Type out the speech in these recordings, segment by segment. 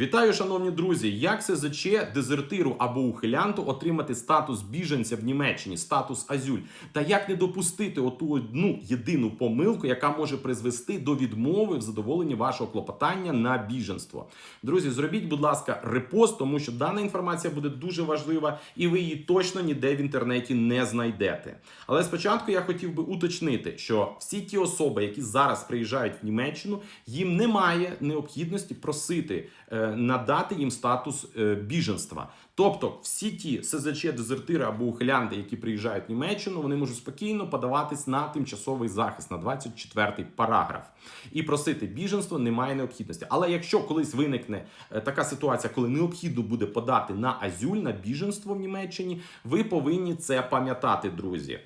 Вітаю, шановні друзі! Як СЗЧ дезертиру або ухилянту отримати статус біженця в Німеччині, статус Азюль? Та як не допустити оту одну єдину помилку, яка може призвести до відмови в задоволенні вашого клопотання на біженство? Друзі, зробіть, будь ласка, репост, тому що дана інформація буде дуже важлива, і ви її точно ніде в інтернеті не знайдете. Але спочатку я хотів би уточнити, що всі ті особи, які зараз приїжджають в Німеччину, їм немає необхідності просити е, надати їм статус е, біженства. Тобто, всі ті СЗЧ, дезертири або ухилянти, які приїжджають в Німеччину, вони можуть спокійно подаватись на тимчасовий захист на 24 параграф і просити біженство немає необхідності. Але якщо колись виникне е, така ситуація, коли необхідно буде подати на азюль, на біженство в Німеччині, ви повинні це пам'ятати, друзі.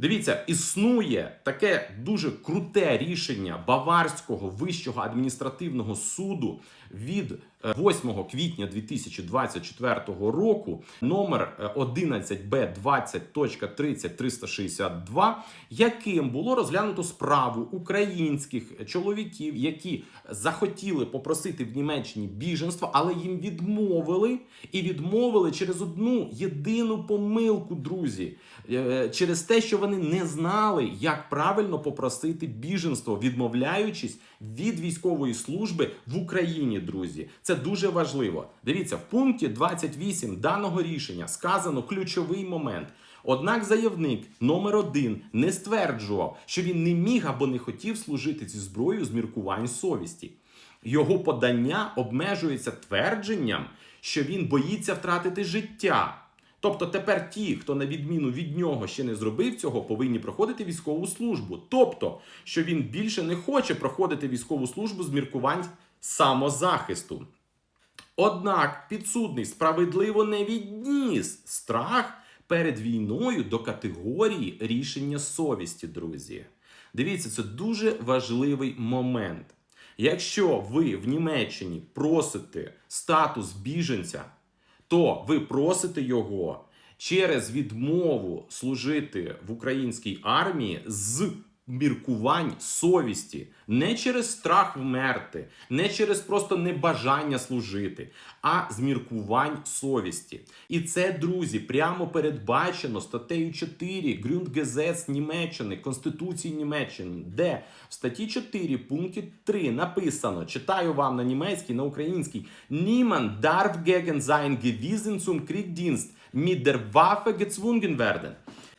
Дивіться, існує таке дуже круте рішення Баварського вищого адміністративного суду від е, 8 квітня 2024 року, номер е, 11Б20.30362, яким було розглянуто справу українських чоловіків, які захотіли попросити в Німеччині біженство, але їм відмовили і відмовили через одну єдину помилку, друзі, Е, через те, що вони не знали, як правильно попросити біженство, відмовляючись від військової служби в Україні, друзі. Це дуже важливо. Дивіться, в пункті 28 даного рішення сказано ключовий момент. Однак заявник номер один не стверджував, що він не міг або не хотів служити зі зброєю з міркувань совісті. Його подання обмежується твердженням, що він боїться втратити життя. Тобто тепер ті, хто на відміну від нього ще не зробив цього, повинні проходити військову службу. Тобто, що він більше не хоче проходити військову службу з міркувань самозахисту. Однак підсудний справедливо не відніс страх перед війною до категорії рішення совісті, друзі. Дивіться, це дуже важливий момент. Якщо ви в Німеччині просите статус біженця, то ви просите його через відмову служити в українській армії з міркувань совісті, не через страх вмерти, не через просто небажання служити, а з міркувань совісті. І це, друзі, прямо передбачено статтею 4 Грюндгезес Німеччини, Конституції Німеччини, де в статті 4 пункті 3 написано: читаю вам на німецькій, на українській: Niemand darf gegen sein Gewissen zum Kriegdienst mit der Waffe gezwungen werden.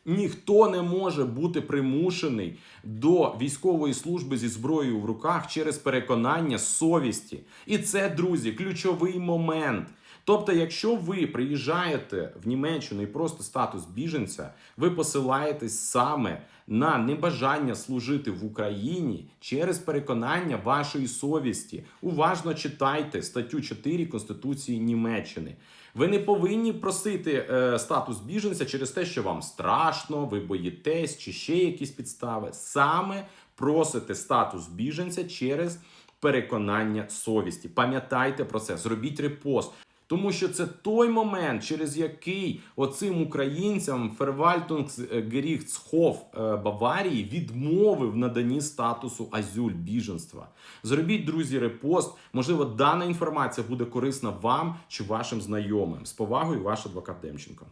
Ніхто не може бути примушений до військової служби зі зброєю в руках через переконання совісті. І це, друзі, ключовий момент. Тобто, якщо ви приїжджаєте в Німеччину і просто статус біженця, ви посилаєтесь саме на небажання служити в Україні через переконання вашої совісті. Уважно читайте статтю 4 Конституції Німеччини. Ви не повинні просити е, статус біженця через те, що вам страшно, ви боїтесь чи ще якісь підстави. Саме просите статус біженця через переконання совісті. Пам'ятайте про це, зробіть репост. Тому що це той момент, через який оцим українцям Фервальтунгсгеріхтсхоф е, Баварії відмовив наданні статусу азюль біженства. Зробіть, друзі, репост. Можливо, дана інформація буде корисна вам чи вашим знайомим. З повагою, ваш адвокат Демченко.